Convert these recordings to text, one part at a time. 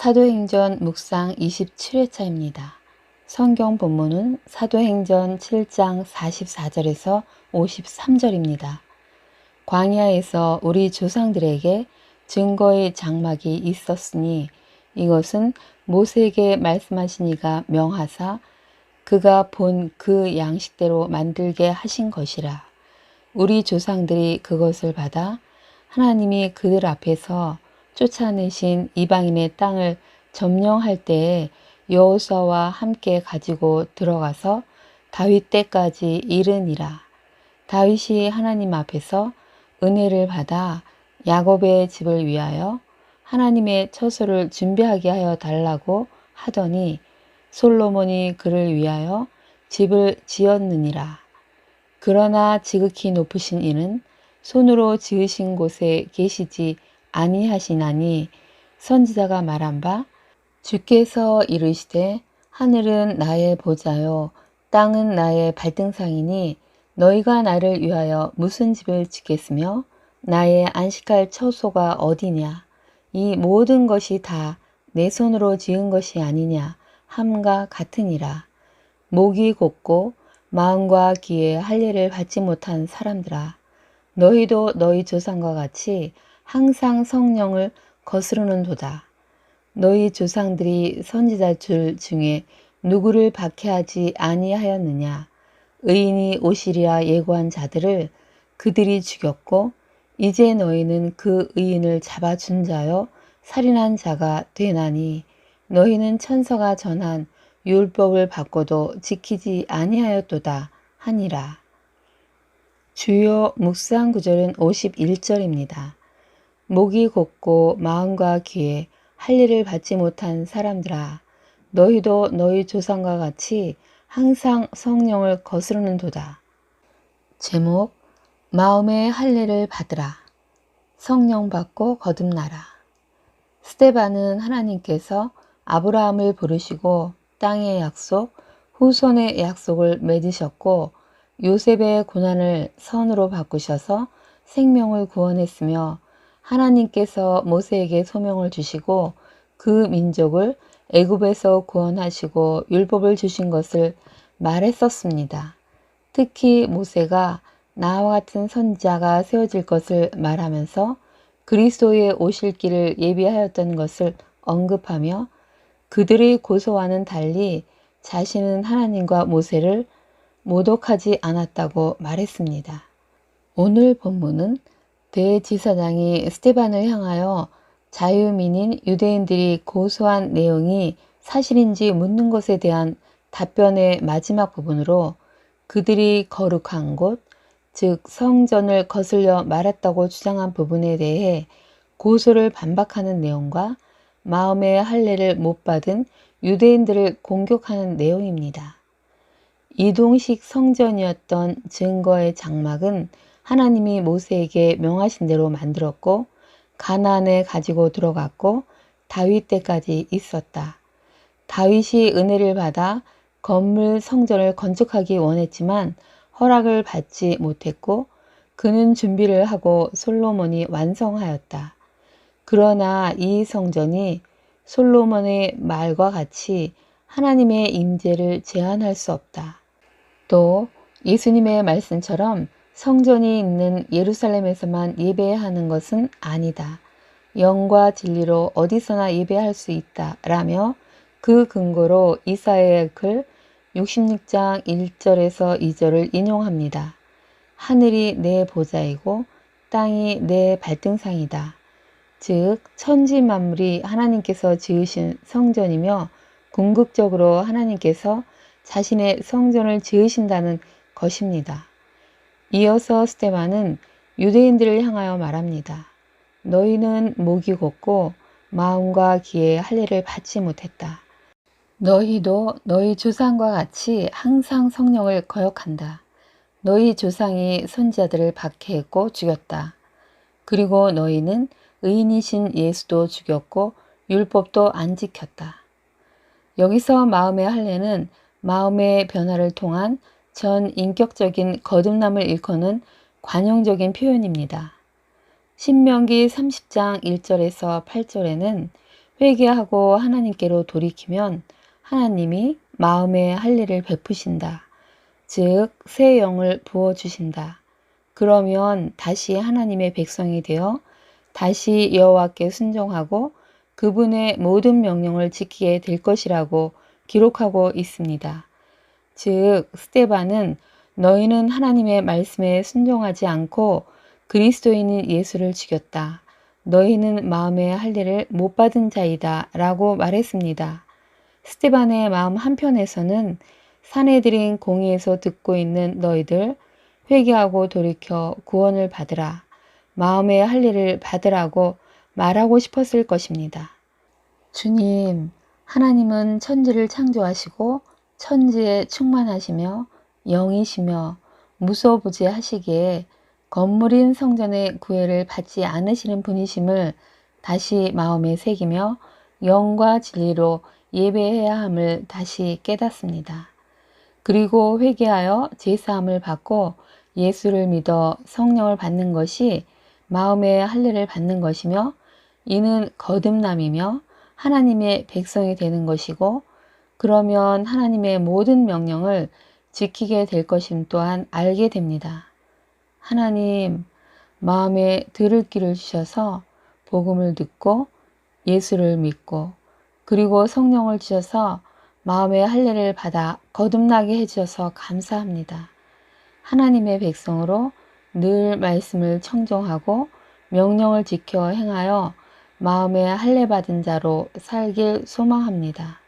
사도행전 묵상 27회차입니다. 성경 본문은 사도행전 7장 44절에서 53절입니다. 광야에서 우리 조상들에게 증거의 장막이 있었으니 이것은 모세에게 말씀하신 이가 명하사 그가 본 그 양식대로 만들게 하신 것이라. 우리 조상들이 그것을 받아 하나님이 그들 앞에서 쫓아내신 이방인의 땅을 점령할 때에 여호수아와 함께 가지고 들어가서 다윗 때까지 이르니라. 다윗이 하나님 앞에서 은혜를 받아 야곱의 집을 위하여 하나님의 처소를 준비하게 하여 달라고 하더니 솔로몬이 그를 위하여 집을 지었느니라. 그러나 지극히 높으신 이는 손으로 지으신 곳에 계시지 아니하시나니 선지자가 말한 바 주께서 이르시되 하늘은 나의 보좌요 땅은 나의 발등상이니 너희가 나를 위하여 무슨 집을 짓겠으며 나의 안식할 처소가 어디냐? 이 모든 것이 다 내 손으로 지은 것이 아니냐? 함과 같으니라. 목이 곧고 마음과 귀에 할례를 받지 못한 사람들아 너희도 너희 조상과 같이 항상 성령을 거스르는도다. 너희 조상들이 선지자들 중에 누구를 박해하지 아니하였느냐? 의인이 오시리라 예고한 자들을 그들이 죽였고 이제 너희는 그 의인을 잡아준 자요 살인한 자가 되나니 너희는 천서가 전한 율법을 받고도 지키지 아니하였도다 하니라. 주요 묵상 구절은 51절입니다. 목이 곧고 마음과 귀에 할례를 받지 못한 사람들아 너희도 너희 조상과 같이 항상 성령을 거스르는 도다. 제목 마음의 할례를 받으라. 성령 받고 거듭나라. 스테반은 하나님께서 아브라함을 부르시고 땅의 약속, 후손의 약속을 맺으셨고 요셉의 고난을 선으로 바꾸셔서 생명을 구원했으며 하나님께서 모세에게 소명을 주시고 그 민족을 애굽에서 구원하시고 율법을 주신 것을 말했었습니다. 특히 모세가 나와 같은 선자가 세워질 것을 말하면서 그리스도의 오실 길을 예비하였던 것을 언급하며 그들의 고소와는 달리 자신은 하나님과 모세를 모독하지 않았다고 말했습니다. 오늘 본문은 대지사장이 스테반을 향하여 자유민인 유대인들이 고소한 내용이 사실인지 묻는 것에 대한 답변의 마지막 부분으로 그들이 거룩한 곳, 즉 성전을 거슬려 말했다고 주장한 부분에 대해 고소를 반박하는 내용과 마음의 할례를 못 받은 유대인들을 공격하는 내용입니다. 이동식 성전이었던 증거의 장막은 하나님이 모세에게 명하신 대로 만들었고 가나안에 가지고 들어갔고 다윗 때까지 있었다. 다윗이 은혜를 받아 건물 성전을 건축하기 원했지만 허락을 받지 못했고 그는 준비를 하고 솔로몬이 완성하였다. 그러나 이 성전이 솔로몬의 말과 같이 하나님의 임재를 제한할 수 없다. 또 예수님의 말씀처럼 성전이 있는 예루살렘에서만 예배하는 것은 아니다. 영과 진리로 어디서나 예배할 수 있다. 라며 그 근거로 이사야의 글 66장 1절에서 2절을 인용합니다. 하늘이 내 보좌이고 땅이 내 발등상이다. 즉 천지 만물이 하나님께서 지으신 성전이며 궁극적으로 하나님께서 자신의 성전을 지으신다는 것입니다. 이어서 스테반은 유대인들을 향하여 말합니다. 너희는 목이 곱고 마음과 귀에 할례를 받지 못했다. 너희도 너희 조상과 같이 항상 성령을 거역한다. 너희 조상이 선지자들을 박해했고 죽였다. 그리고 너희는 의인이신 예수도 죽였고 율법도 안 지켰다. 여기서 마음의 할례는 마음의 변화를 통한 전 인격적인 거듭남을 일컫는 관용적인 표현입니다. 신명기 30장 1절에서 8절에는 회개하고 하나님께로 돌이키면 하나님이 마음에 할례를 베푸신다. 즉, 새 영을 부어주신다. 그러면 다시 하나님의 백성이 되어 다시 여호와께 순종하고 그분의 모든 명령을 지키게 될 것이라고 기록하고 있습니다. 즉, 스테반은 너희는 하나님의 말씀에 순종하지 않고 그리스도인인 예수를 죽였다. 너희는 마음의 할례를 못 받은 자이다. 라고 말했습니다. 스테반의 마음 한편에서는 사내들인 공의에서 듣고 있는 너희들 회개하고 돌이켜 구원을 받으라. 마음의 할례를 받으라고 말하고 싶었을 것입니다. 주님, 하나님은 천지를 창조하시고 천지에 충만하시며 영이시며 무소부지하시기에 건물인 성전의 구애를 받지 않으시는 분이심을 다시 마음에 새기며 영과 진리로 예배해야 함을 다시 깨닫습니다. 그리고 회개하여 제사함을 받고 예수를 믿어 성령을 받는 것이 마음의 할례를 받는 것이며 이는 거듭남이며 하나님의 백성이 되는 것이고 그러면 하나님의 모든 명령을 지키게 될 것임 또한 알게 됩니다. 하나님 마음에 들을 길을 주셔서 복음을 듣고 예수를 믿고 그리고 성령을 주셔서 마음의 할례를 받아 거듭나게 해주셔서 감사합니다. 하나님의 백성으로 늘 말씀을 청종하고 명령을 지켜 행하여 마음의 할례 받은 자로 살길 소망합니다.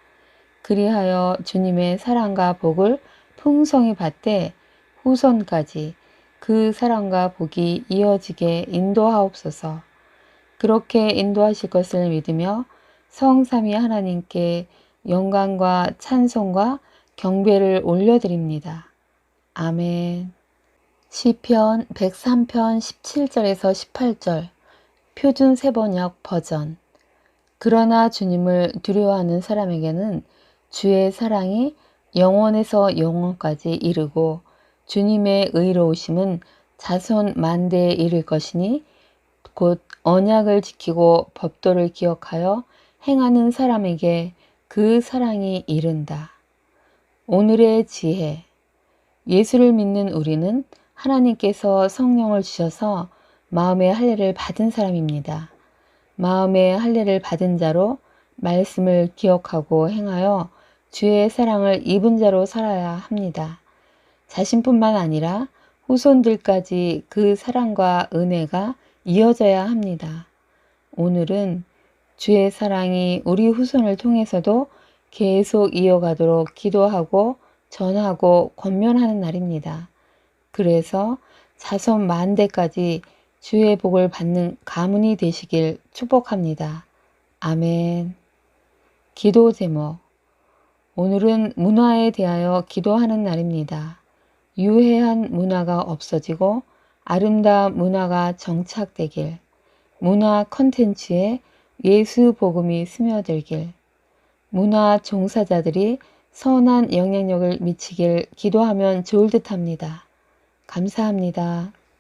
그리하여 주님의 사랑과 복을 풍성히 받되 후손까지 그 사랑과 복이 이어지게 인도하옵소서. 그렇게 인도하실 것을 믿으며 성삼위 하나님께 영광과 찬송과 경배를 올려드립니다. 아멘. 시편 103편 17절에서 18절 표준 세번역 버전 그러나 주님을 두려워하는 사람에게는 주의 사랑이 영원에서 영원까지 이르고 주님의 의로우심은 자손 만대에 이를 것이니 곧 언약을 지키고 법도를 기억하여 행하는 사람에게 그 사랑이 이른다. 오늘의 지혜 예수를 믿는 우리는 하나님께서 성령을 주셔서 마음의 할례를 받은 사람입니다. 마음의 할례를 받은 자로 말씀을 기억하고 행하여 주의 사랑을 입은 자로 살아야 합니다. 자신뿐만 아니라 후손들까지 그 사랑과 은혜가 이어져야 합니다. 오늘은 주의 사랑이 우리 후손을 통해서도 계속 이어가도록 기도하고 전하고 권면하는 날입니다. 그래서 자손 만대까지 주의 복을 받는 가문이 되시길 축복합니다. 아멘. 기도 제목 오늘은 문화에 대하여 기도하는 날입니다. 유해한 문화가 없어지고 아름다운 문화가 정착되길, 문화 컨텐츠에 예수 복음이 스며들길, 문화 종사자들이 선한 영향력을 미치길 기도하면 좋을 듯 합니다. 감사합니다.